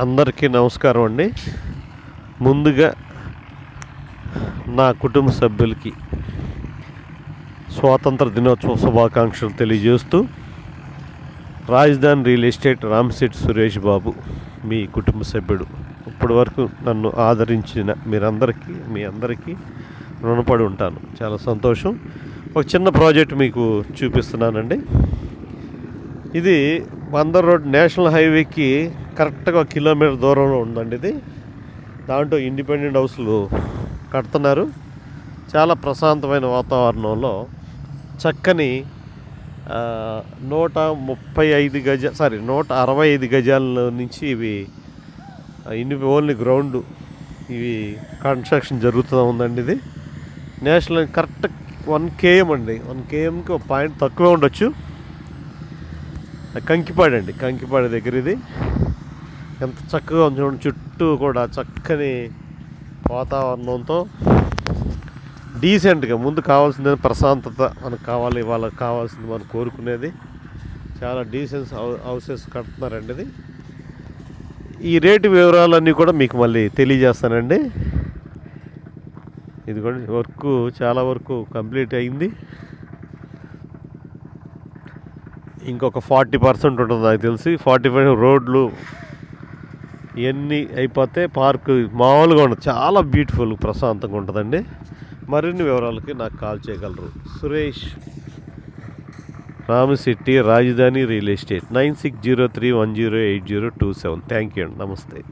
అందరికీ నమస్కారం అండి. ముందుగా నా కుటుంబ సభ్యులకి స్వాతంత్ర దినోత్సవ శుభాకాంక్షలు తెలియజేస్తూ రాజధాని రియల్ ఎస్టేట్ రామశెట్టి సురేష్ బాబు మీ కుటుంబ సభ్యుడు. ఇప్పటి వరకు నన్ను ఆదరించిన మీరందరికీ మీ అందరికీ రుణపడి ఉంటాను. చాలా సంతోషం. ఒక చిన్న ప్రాజెక్ట్ మీకు చూపిస్తున్నానండి. ఇది బందర్ రోడ్ నేషనల్ హైవేకి కరెక్ట్గా ఒక కిలోమీటర్ దూరంలో ఉందండి ఇది. దాంట్లో ఇండిపెండెంట్ హౌస్లు కడుతున్నారు. చాలా ప్రశాంతమైన వాతావరణంలో చక్కని నూట ముప్పై ఐదు గజ సారీ నూట అరవై ఐదు గజాల నుంచి ఇవి ఇండి ఓన్లీ గ్రౌండ్ ఇవి కన్స్ట్రక్షన్ జరుగుతూ ఉందండి ఇది. National correct one K M అండి. వన్ కేఎంకి ఒక పాయింట్ తక్కువే ఉండొచ్చు. కంకిపాడు అండి కంకిపాడు దగ్గర ఇది ఎంత చక్కగా ఉంది చూడండి. చుట్టూ కూడా చక్కని వాతావరణంతో డీసెంట్గా ముందు కావాల్సింది ప్రశాంతత. మనకు కావాలి వాళ్ళకి కావాల్సింది మనం కోరుకునేది. చాలా డీసెంట్ హౌసెస్ కడుతున్నారండి ఇది. ఈ రేటు వివరాలన్నీ కూడా మీకు మళ్ళీ తెలియజేస్తానండి. ఇది కూడా వర్క్ చాలా వరకు కంప్లీట్ అయింది. ఇంకొక ఫార్టీ పర్సెంట్ ఉంటుంది నాకు తెలిసి. ఫార్టీ ఫైవ్ రోడ్లు ఇవన్నీ అయిపోతే పార్క్ మామూలుగా ఉండదు. చాలా బ్యూటిఫుల్ ప్రశాంతంగా ఉంటుందండి. మరిన్ని వివరాలకి నాకు కాల్ చేయగలరు. Suresh Ramasetti Rajadhani real estate. Nine six zero three one zero eight zero two seven. Thank you అండి. నమస్తే.